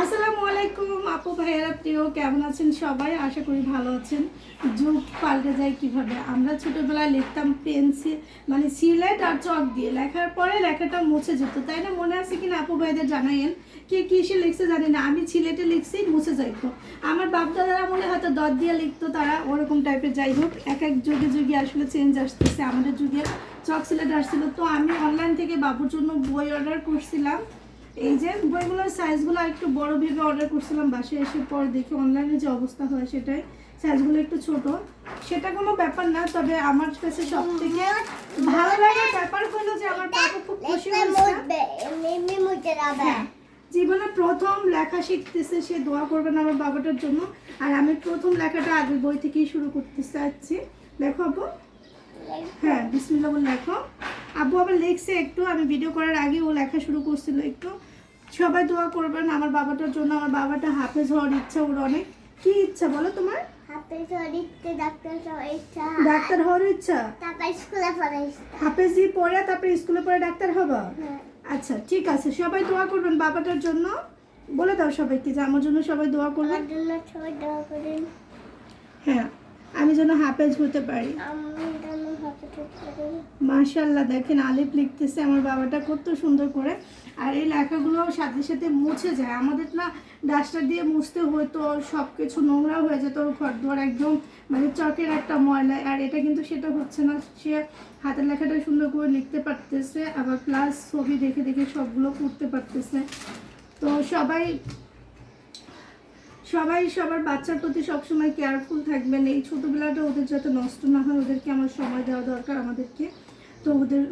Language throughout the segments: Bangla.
আসসালামু আলাইকুম আপু ভাইয়েরা, প্রিয়, কেমন আছেন সবাই? আশা করি ভালো আছেন। যুগ পাল্টে যায় কীভাবে? আমরা ছোটোবেলায় লিখতাম পেন্সিল মানে সিলেট আর চক দিয়ে। লেখার পরে লেখাটা মুছে যেত। তাই না মনে আছে কিনা আপু ভাইদের জানাইন কে কিসে লিখছে জানি না। আমি সিলেটে লিখছি, মুছে যাইতো। আমার বাপ দাদারা মনে হয়তো দর দিয়ে লিখতো, তারা ওরকম টাইপের যাই হোক। এক এক যুগে যুগে আসলে চেঞ্জ আসতেছে। আমাদের যুগে চক সিলেট আসছিল। তো আমি অনলাইন থেকে বাবুর জন্য বই অর্ডার করছিলাম। এই যে বইগুলোর সাইজগুলো একটু বড় ভেবে অর্ডার করছিলাম বাসায় এসে পর দেখি অনলাইনে যে অবস্থা হয় সেটাই। সাইজগুলো একটু ছোট। সেটা কোনো ব্যাপার না তবে আমার কাছে সব থেকে ভালো লাগার ব্যাপার হলো যে আমার পাপা খুব খুশি হয়েছে। হ্যাঁ, জীবনে প্রথম লেখা শিখতেছে সে দোয়া করবেন আমার বাবাটার জন্য। আর আমি প্রথম লেখাটা আগের বই থেকেই শুরু করতে চাচ্ছি। দেখো আপু হ্যাঁ বিসমিল্লা বলে লেখো। আব্বু আবার লিখছে একটু আমি ভিডিও করার আগে ও লেখা শুরু করছিল একটু। সবাই দোয়া করবেন আমার বাবাটার জন্য আমার বাবাটা হাফেজ হওয়ার ইচ্ছা ওর অনেক কি ইচ্ছা বলো তোমার? ডাক্তার হওয়ার ইচ্ছা। হাফেজি পড়ে তারপরে স্কুলে পড়ে ডাক্তার হবা? আচ্ছা ঠিক আছে সবাই দোয়া করবেন বাবাটার জন্য। বলে দাও সবাইকে যে আমার জন্য সবাই দোয়া করবেন হ্যাঁ আমি যেন হাফেজ হতে পারি। মাশাল্লাহ দেখেন আলিফ লিখতেছে আমার বাবাটা কত সুন্দর করে। আর এই লেখাগুলো সাথে সাথে মুছে যায়। আমাদের না ডাস্টার দিয়ে মুছতে হতো সব কিছু নোংরা হয়ে যেত ঘর দুয়ার একদম মানে চকের একটা ময়লা। আর এটা কিন্তু সেটা হচ্ছে না, সে হাতের লেখাটা সুন্দর করে লিখতে পারতেছে, আবার প্লাস ছবি দেখে দেখে সবগুলো করতে পারতেছে। তো সবাই সবাই, সবার বাচ্চার প্রতি সবসময় কেয়ারফুল থাকবেন। এই ছোটোবেলাটা ওদের যাতে নষ্ট না হয়, ওদেরকে আমার সময় দেওয়া দরকার আমাদেরকে। তো ওদের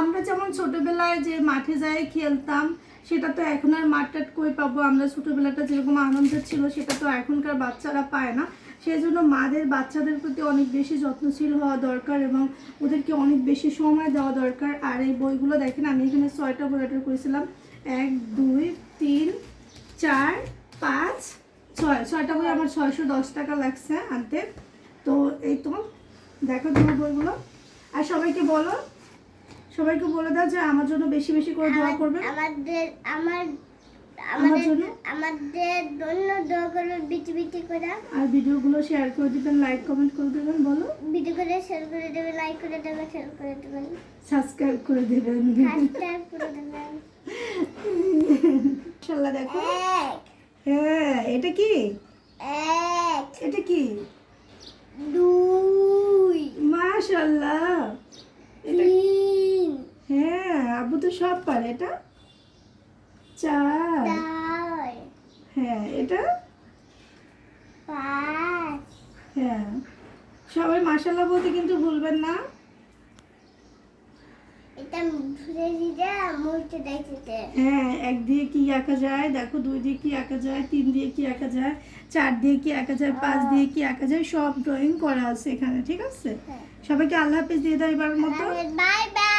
আমরা যেমন ছোটোবেলায় যে মাঠে যাই খেলতাম, সেটা তো এখন আর মাঠটা কই পাবো? আমরা ছোটোবেলাটা যেরকম আনন্দ ছিল, সেটা তো এখনকার বাচ্চারা পায় না। সেই জন্য মাদের, বাচ্চাদের প্রতি অনেক বেশি যত্নশীল হওয়া দরকার এবং ওদেরকে অনেক বেশি সময় দেওয়া দরকার। আর এই বইগুলো দেখেন, আমি এখানে ছয়টা বই অর্ডার করেছিলাম। এক, দুই, তিন চার পাঁচ ছয়। ছয়টা বই আমার ছয়শো দশ টাকা লাগছে আনতে। তো এই তো দেখো তোমার বইগুলো। আর সবাইকে বলো সবাইকে বলে দাও যে আমার জন্য বেশি বেশি করে দোয়া করবে। আমাদের আমার আমার জন্য? আমাদের জন্য দোয়া করবে বিটি বিটি করে। আর ভিডিওগুলো শেয়ার করে দিবেন লাইক কমেন্ট করে দেবেন বলো। ভিডিও করে শেয়ার করে লাইক করে শেয়ার করে দেবেন। সাবস্ক্রাইব করে দেবেন। হাশট্যাগ করে দেবেন। ইনশাল্লাহ দেখো। হ্যাঁ এটা কি? এটা কি? দুই। মাশাল্লাহ হ্যাঁ আবু তো সব পারে। এটা চার। হ্যাঁ এটা হ্যাঁ। সবাই মাশাল্লাহ বলতে কিন্তু ভুলবেন না এটা ভুলে দিতে মুছতে দেখতে হ্যাঁ এক দিয়ে কি আঁকা যায়? দেখো দুই দিয়ে কি আঁকা যায়? তিন দিয়ে কি আঁকা যায়? চার দিয়ে কি আঁকা যায়? পাঁচ দিয়ে কি আঁকা যায়? সব ড্রয়িং করা আছে এখানে ঠিক আছে? হ্যাঁ। সবাইকে আল্লাহ হাফিজ দিয়ে দেয় এবার মতো। Bye bye